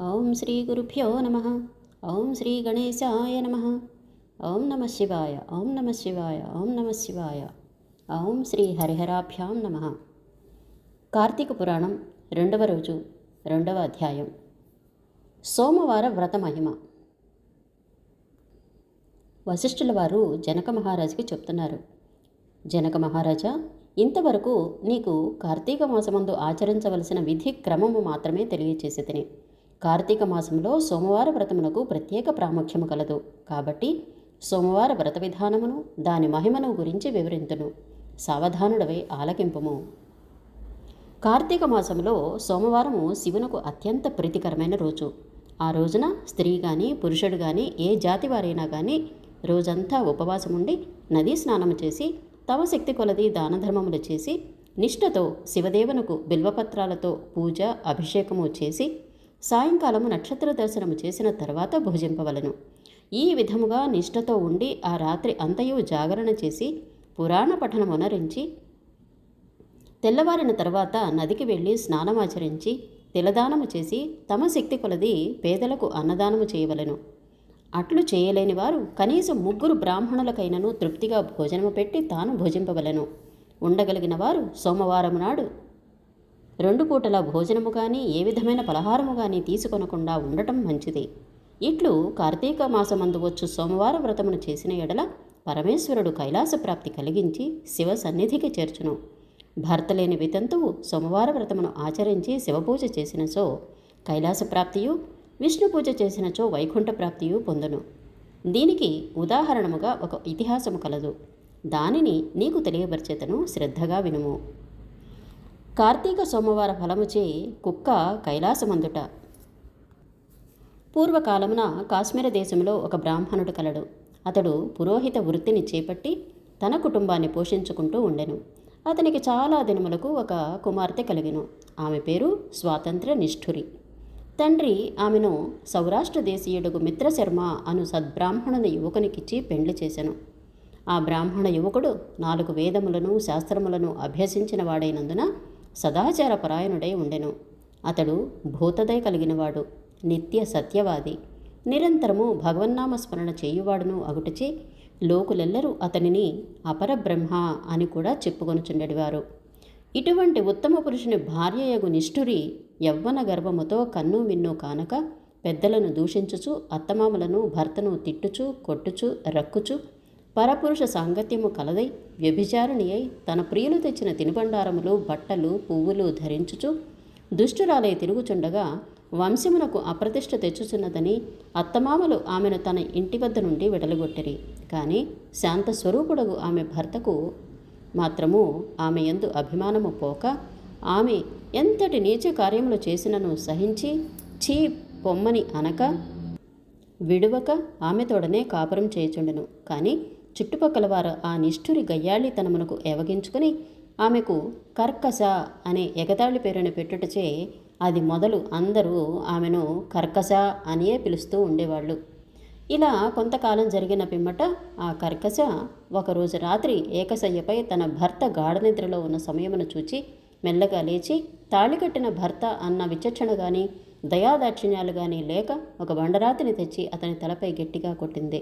ఓం శ్రీ గురుభ్యో నమ. ఓం శ్రీ గణేశాయ నమ. ఓం నమ శివాయ. ఓం నమ శివాయ. ఓం నమ శివాయ. ఓం శ్రీ హరిహరాభ్యాం నమ. కార్తీక పురాణం రెండవ రోజు రెండవ అధ్యాయం. సోమవార వ్రత మహిమ. వశిష్ఠుల వారు జనక మహారాజుకి చెప్తున్నారు. జనక మహారాజా ఇంతవరకు నీకు కార్తీక మాసమందు ఆచరించవలసిన విధి క్రమము మాత్రమే తెలియచేసి తినే. కార్తీక మాసంలో సోమవార వ్రతమునకు ప్రత్యేక ప్రాముఖ్యము కలదు. కాబట్టి సోమవార వ్రత విధానమును దాని మహిమను గురించి వివరింతును. సావధానుడవై ఆలకింపుము. కార్తీక మాసంలో సోమవారము శివునకు అత్యంత ప్రీతికరమైన రోజు. ఆ రోజున స్త్రీ కానీ పురుషుడు కానీ ఏ జాతి వారైనా కానీ రోజంతా ఉపవాసం ఉండి నదీ స్నానము చేసి తమ శక్తి కొలది దానధర్మములు చేసి నిష్ఠతో శివదేవునకు బిల్వపత్రాలతో పూజ అభిషేకము చేసి సాయంకాలము నక్షత్ర దర్శనము చేసిన తర్వాత భుజింపవలను. ఈ విధముగా నిష్ఠతో ఉండి ఆ రాత్రి అంతయు జాగరణ చేసి పురాణ పఠనమునరించి తెల్లవారిన తర్వాత నదికి వెళ్ళి స్నానమాచరించి తిలదానము చేసి తమ శక్తి కొలది పేదలకు అన్నదానము చేయవలెను. అట్లు చేయలేని వారు కనీసం ముగ్గురు బ్రాహ్మణులకైనను తృప్తిగా భోజనము పెట్టి తాను భోజింపవలెను. ఉండగలిగిన వారు సోమవారం నాడు రెండు పూటల భోజనము కానీ ఏ విధమైన పలహారము కానీ తీసుకొనకుండా ఉండటం మంచిది. ఇట్లు కార్తీక మాసమందు వచ్చు సోమవార వ్రతమును చేసిన ఎడల పరమేశ్వరుడు కైలాస ప్రాప్తి కలిగించి శివ సన్నిధికి చేర్చును. భర్త లేని వితంతువు సోమవార వ్రతమును ఆచరించి శివపూజ చేసినచో కైలాస ప్రాప్తియు విష్ణు పూజ చేసినచో వైకుంఠ ప్రాప్తియు పొందును. దీనికి ఉదాహరణముగా ఒక ఇతిహాసము కలదు. దానిని నీకు తెలియపరిచేతను శ్రద్ధగా వినుము. కార్తీక సోమవార ఫలముచే కుక్క కైలాసమందుట. పూర్వకాలమున కాశ్మీర దేశంలో ఒక బ్రాహ్మణుడు కలడు. అతడు పురోహిత వృత్తిని చేపట్టి తన కుటుంబాన్ని పోషించుకుంటూ ఉండెను. అతనికి చాలా దినములకు ఒక కుమార్తె కలిగెను. ఆమె పేరు స్వాతంత్ర నిష్ఠురి తండ్రి ఆమెను సౌరాష్ట్ర దేశీయుడుగు మిత్రశర్మ అను సద్బ్రాహ్మణుని యువకునికిచ్చి పెండ్లి చేశాను ఆ బ్రాహ్మణ యువకుడు నాలుగు వేదములను శాస్త్రములను అభ్యసించిన వాడైనందున సదాచార పరాయణుడై ఉండెను. అతడు భూతదయ కలిగినవాడు నిత్య సత్యవాది. నిరంతరము భగవన్నామ స్మరణ చేయువాడును అగుటచే లోకులెల్లరూ అతనిని అపరబ్రహ్మ అని కూడా చెప్పుకొనుచుండెడివారు. ఇటువంటి ఉత్తమ పురుషుని భార్యయగు నిష్ఠురి యవ్వన గర్వముతో కన్ను మిన్ను కానక పెద్దలను దూషించుచు అత్తమామలను భర్తను తిట్టుచు కొట్టుచు రక్కుచు పరపురుష సాంగత్యము కలదై వ్యభిచారిణి అయి తన ప్రియులు తెచ్చిన తినుబండారములు బట్టలు పువ్వులు ధరించుచు దుష్టురాలై తిరుగుచుండగా వంశమునకు అప్రతిష్ట తెచ్చుచున్నదని అత్తమామలు ఆమెను తన ఇంటి వద్ద నుండి విడలగొట్టిరి. కానీ శాంత స్వరూపుడగు ఆమె భర్తకు మాత్రము ఆమె ఎందు అభిమానము పోక ఆమె ఎంతటి నీచ కార్యములు చేసినను సహించి చీ పొమ్మని అనక విడువక ఆమెతోడనే కాపురం చేయుచుండెను. కానీ చుట్టుపక్కల వారు ఆ నిష్ఠురి గయ్యాళితనమునకు ఎవగించుకుని ఆమెకు కర్కశ అనే ఎగతాళి పేరును పెట్టుటచే అది మొదలు అందరూ ఆమెను కర్కశ అనియే పిలుస్తూ ఉండేవాళ్ళు. ఇలా కొంతకాలం జరిగిన పిమ్మట ఆ కర్కశ ఒకరోజు రాత్రి ఏకశయ్యపై తన భర్త గాఢనిద్రలో ఉన్న సమయమును చూచి మెల్లగా లేచి తాళికట్టిన భర్త అన్న విచక్షణ గాని దయాదాక్షిణ్యాలు గాని లేక ఒక బండరాతిని తెచ్చి అతని తలపై గట్టిగా కొట్టింది.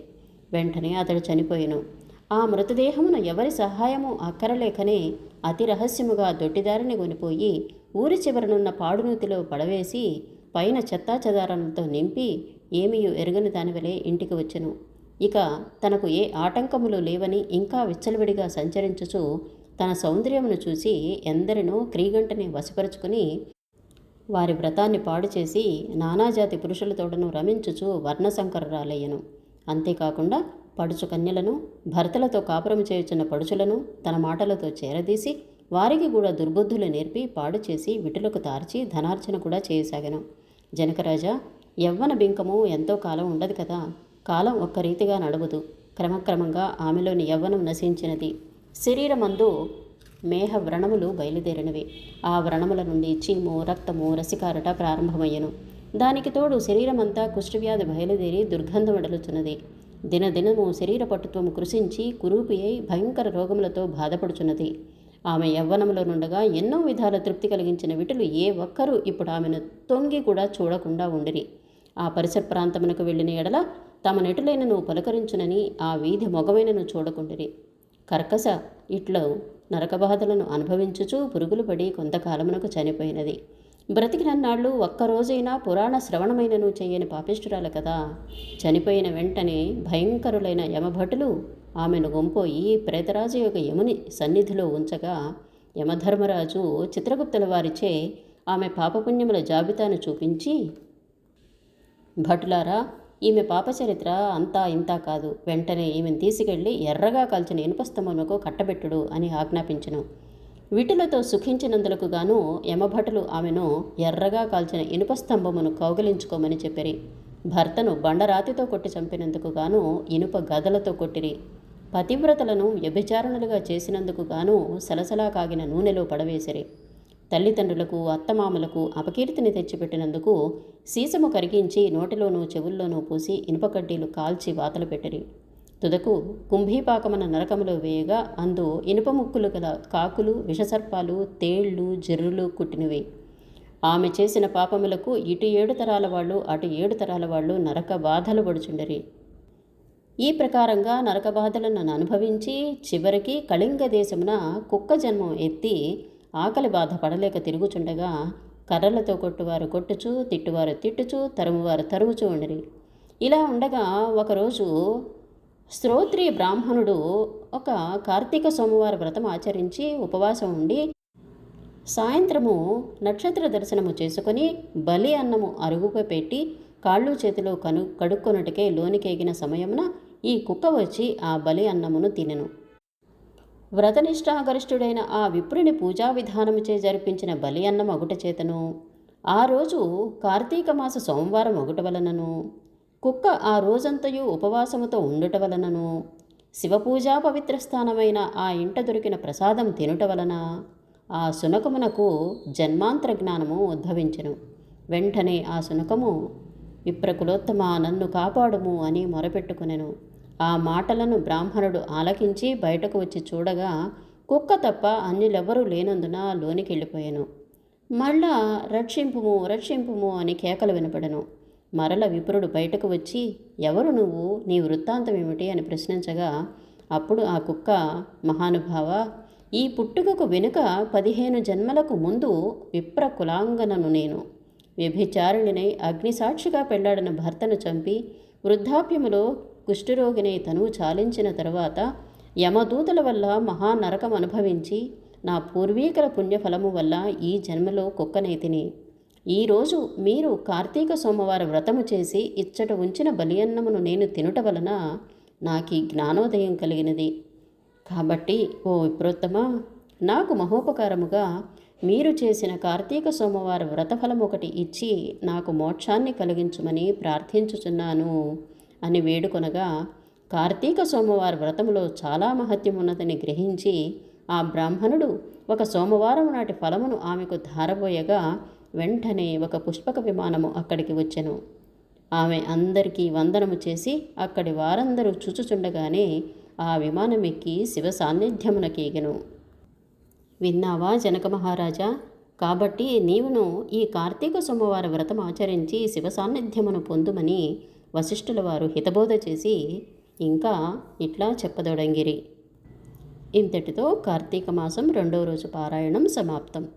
వెంటనే అతడు చనిపోయాను. ఆ మృతదేహమును ఎవరి సహాయము అక్కరలేకనే అతి రహస్యముగా దొడ్డిదారిని కొనిపోయి ఊరి చివరనున్న పాడునూతిలో పడవేసి పైన చెత్తా చెదారాలతో నింపి ఏమీయు ఎరుగని దానివలే ఇంటికి వచ్చెను. ఇక తనకు ఏ ఆటంకములు లేవని ఇంకా విచ్చలవిడిగా సంచరించుచు తన సౌందర్యమును చూసి ఎందరినో క్రీగంటని వశపరుచుకుని వారి వ్రతాన్ని పాడు చేసి నానాజాతి పురుషులతోడను రమించుచు వర్ణశంకరురాలయ్యను. అంతేకాకుండా పడుచు కన్యలను భర్తలతో కాపురం చేయుచున్న పడుచులను తన మాటలతో చేరదీసి వారికి కూడా దుర్బుద్ధులు నేర్పి పాడు చేసి విటులకు తార్చి ధనార్జన కూడా చేయసాగను. జనకరాజా యవ్వన బింకము ఎంతో కాలం ఉండదు కదా? కాలం ఒక్క రీతిగా నడవదు క్రమక్రమంగా ఆమెలోని యవ్వనం నశించినది. శరీరమందు మేహ వ్రణములు బయలుదేరినవి. ఆ వ్రణముల నుండి చీము రక్తము రసికారట ప్రారంభమయ్యను. దానికి తోడు శరీరమంతా కుష్ఠవ్యాధి బయలుదేరి దుర్గంధం వెడలుచున్నది దినదినము శరీర పట్టుత్వం కృషించి కురూపి అయి భయంకర రోగములతో బాధపడుచున్నది. ఆమె యవ్వనంలో నుండగా ఎన్నో విధాల తృప్తి కలిగించిన విటులు ఏ ఒక్కరూ ఇప్పుడు ఆమెను తొంగి కూడా చూడకుండా ఉండిరి. ఆ పరిసర ప్రాంతమునకు వెళ్ళిన ఎడల తమ నెటులైనను పలకరించునని ఆ వీధి మొగవైనను చూడకుండిరి. కర్కశ ఇట్లో నరకబాధలను అనుభవించుచూ పురుగులు పడి కొంతకాలమునకు చనిపోయినది. బ్రతికినన్నాళ్ళు ఒక్కరోజైనా పురాణ శ్రవణమైనను చేయని పాపిష్ఠురాలు కదా. చనిపోయిన వెంటనే భయంకరులైన యమభటులు ఆమెను గుంపోయి ప్రేతరాజు యొక్క యముని సన్నిధిలో ఉంచగా యమధర్మరాజు చిత్రగుప్తుల వారిచే ఆమె పాపపుణ్యముల జాబితాను చూపించి భటులారా ఈమె పాపచరిత్ర అంతా ఇంతా కాదు. వెంటనే ఈమెను తీసుకెళ్ళి ఎర్రగా కాల్చిన ఇనుపస్తంభమునకు కట్టబెట్టుడు అని ఆజ్ఞాపించను. వీటిలతో సుఖించినందులకు గాను యమభటులు ఆమెను ఎర్రగా కాల్చిన ఇనుప స్తంభమును కౌగలించుకోమని చెప్పిరి. భర్తను బండరాతితో కొట్టి చంపినందుకు గాను ఇనుప గదలతో కొట్టిరి. పతివ్రతలను వ్యభిచారణలుగా చేసినందుకు గాను సలసలా కాగిన నూనెలో పడవేసిరి. తల్లిదండ్రులకు అత్తమామలకు అపకీర్తిని తెచ్చిపెట్టినందుకు సీసము కరిగించి నోటిలోనూ చెవుల్లోనూ పూసి ఇనుపకడ్డీలు కాల్చి వాతలు పెట్టిరి. తుదకు కుంభీపాకమన నరకములో వేయగా అందు ఇనుప ముక్కులు గల కాకులు విషసర్పాలు తేళ్ళు జర్రులు కుట్టినవి. ఆమె చేసిన పాపములకు ఇటు ఏడు తరాల వాళ్ళు అటు ఏడు తరాల వాళ్ళు నరక బాధలు పడుచుండరి. ఈ ప్రకారంగా నరక బాధలను అనుభవించి చివరికి కళింగ దేశమున కుక్క జన్మం ఎత్తి ఆకలి బాధ పడలేక తిరుగుచుండగా కర్రలతో కొట్టువారు కొట్టుచు తిట్టువారు తిట్టుచు తరుమువారు తరుముచూ ఉండరి. ఇలా ఉండగా ఒకరోజు శ్రోత్రియ బ్రాహ్మణుడు ఒక కార్తీక సోమవార వ్రతం ఆచరించి ఉపవాసం ఉండి సాయంత్రము నక్షత్ర దర్శనము చేసుకొని బలి అన్నము అరుగుపై పెట్టి కాళ్ళు చేతిలో కను కడుక్కొనుటకే లోనికెగిన సమయమున ఈ కుక్క వచ్చి ఆ బలి అన్నమును తినెను. వ్రతనిష్టాగరిష్ఠుడైన ఆ విప్రుని పూజా విధానముచే జరిపించిన బలి అన్నం ఒకటి చేతను ఆ రోజు కార్తీక మాస సోమవారం ఒకటి వలనను. కుక్క ఆ రోజంతయు ఉపవాసముతో ఉండుట వలనను? శివపూజా పవిత్ర స్థానమైన ఆ ఇంట దొరికిన ప్రసాదం తినుట వలన? ఆ శునకమునకు జన్మాంతర జ్ఞానము ఉద్భవించెను. వెంటనే ఆ శునకము విప్రకులోత్తమ నన్ను కాపాడుము అని మొరపెట్టుకునెను. ఆ మాటలను బ్రాహ్మణుడు ఆలకించి బయటకు వచ్చి చూడగా కుక్క తప్ప అన్యులెవరూ లేనందున లోనికి వెళ్ళిపోయాను మళ్ళా రక్షింపుము రక్షింపుము అని కేకలు వినపడను. మరల విపురుడు బయటకు వచ్చి ఎవరు నువ్వు? నీ వృత్తాంతం ఏమిటి? అని ప్రశ్నించగా అప్పుడు ఆ కుక్క మహానుభావ ఈ పుట్టుకకు వెనుక పదిహేను జన్మలకు ముందు విప్ర కులాంగనను నేను. వ్యభిచారిణినై అగ్నిసాక్షిగా పెళ్ళాడిన భర్తను చంపి వృద్ధాప్యములో కుష్ఠరోగినై తనువు చాలించిన తరువాత యమదూతల వల్ల మహానరకం అనుభవించి నా పూర్వీకుల పుణ్యఫలము వల్ల ఈ జన్మలో కుక్కనైతిని ఈరోజు మీరు కార్తీక సోమవారం వ్రతము చేసి ఇచ్చట ఉంచిన బలియన్నమును నేను తినుట వలన నాకు ఈ జ్ఞానోదయం కలిగినది. కాబట్టి ఓ విప్రోత్తమ నాకు మహోపకారముగా మీరు చేసిన కార్తీక సోమవారం వ్రతఫలం ఒకటి ఇచ్చి నాకు మోక్షాన్ని కలిగించుమని ప్రార్థించుచున్నాను అని వేడుకొనగా కార్తీక సోమవార వ్రతములో చాలా మహత్యం ఉన్నదని గ్రహించి ఆ బ్రాహ్మణుడు ఒక సోమవారం నాటి ఫలమును ఆమెకు ధారబోయగా వెంటనే ఒక పుష్పక విమానము అక్కడికి వచ్చెను. ఆమె అందరికీ వందనము చేసి అక్కడి వారందరూ చూచుచుండగానే ఆ విమానం ఎక్కి శివ సాన్నిధ్యమునకేగెను విన్నావా జనక మహారాజా? కాబట్టి నీవును ఈ కార్తీక సోమవార వ్రతం ఆచరించి శివ సాన్నిధ్యమును పొందుమని వశిష్ఠుల వారు హితబోధ చేసి ఇంకా ఇట్లా చెప్పదొడంగిరి. ఇంతటితో కార్తీక మాసం రెండో రోజు పారాయణం సమాప్తం.